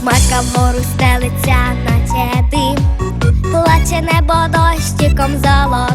Хмарка вгору стелиться, на дим, плаче небо дощиком золотим.